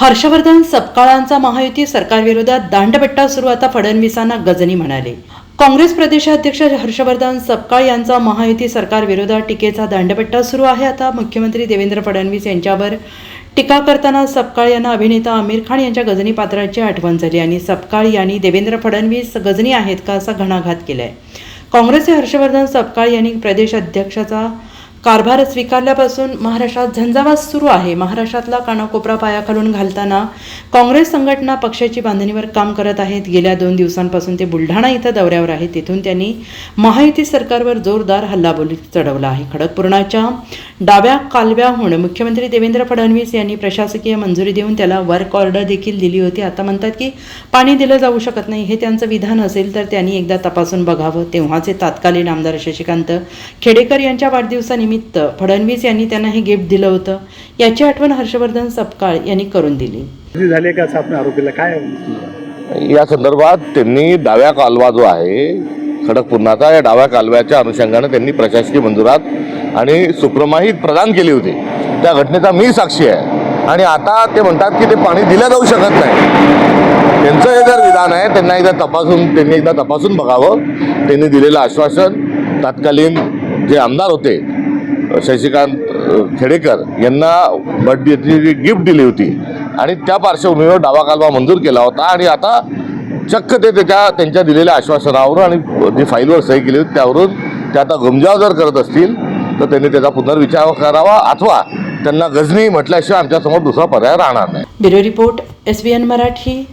हर्षवर्धन सपकाळांचा महायुती सरकारविरोधात दांडपट्टा सुरू आता फडणवीसांना गजनी म्हणाले. काँग्रेस प्रदेशाध्यक्ष हर्षवर्धन सपकाळ यांचा महायुती सरकारविरोधात टीकेचा दांडपट्टा सुरू आहे. आता मुख्यमंत्री देवेंद्र फडणवीस यांच्यावर टीका करताना सपकाळ यांना अभिनेता आमिर खान यांच्या गजनी पात्राची आठवण झाली आणि सपकाळ यांनी देवेंद्र फडणवीस गजनी आहेत का असा घणाघात केलाय. काँग्रेसचे हर्षवर्धन सपकाळ यांनी प्रदेश अध्यक्षाचा कारभार स्वीकारल्यापासून महाराष्ट्रात झंझावात सुरू आहे. महाराष्ट्रातला कानाकोपरा पायाखालून घालताना काँग्रेस संघटना पक्षाची बांधणीवर काम करत आहेत. गेल्या दोन दिवसांपासून ते बुलढाणा इथं दौऱ्यावर आहेत. तिथून त्यांनी महायुती सरकारवर जोरदार हल्लाबोली चढवला आहे. खडकपूर्णाच्या डाव्या कालव्याहून मुख्यमंत्री देवेंद्र फडणवीस यांनी प्रशासकीय मंजुरी देऊन त्याला वर्क ऑर्डर देखील दिली होती. आता म्हणतात की पाणी दिलं जाऊ शकत नाही. हे त्यांचं विधान असेल तर त्यांनी एकदा तपासून बघावं. तेव्हाचे तात्कालीन आमदार शशिकांत खेडेकर यांच्या वाढदिवसानिमित्त फडणवीस यांनी त्यांना हे गिफ्ट दिलं होतं. याची आठवण हर्षवर्धन सपकाळ यांनी करून दिली. झाले का आपण आरोप केला काय या संदर्भात त्यांनी डाव्या कालवा जो आहे खडकपूर्णाचा या डाव्या कालव्याच्या अनुषंगाने त्यांनी प्रशासकीय मंजुरात आणि सुप्रमाही प्रदान केली होती. त्या घटनेचा मी साक्षी आहे. आणि आता ते म्हणतात की ते पाणी दिलं जाऊ शकत नाही. त्यांचं हे जर विधान आहे त्यांना एकदा तपासून त्यांनी एकदा तपासून बघावं. त्यांनी दिलेलं आश्वासन तत्कालीन जे आमदार होते शशिकांत खेडेकर यांना बर्थडेची जी गिफ्ट दिली होती आणि त्या पार्श्वभूमीवर डावा कालवा मंजूर केला होता आणि आता चक्क ते त्याच्या त्यांच्या दिलेल्या आश्वासनावरून आणि जी फाईलवर सही केली होती त्यावरून ते आता गुमजाव जर करत असतील तर त्यांनी त्याचा पुनर्विचार करावा अथवा त्यांना गजनी म्हटल्याशिवाय आमच्यासमोर दुसरा पर्याय राहणार नाही. Bureau report S Marathi.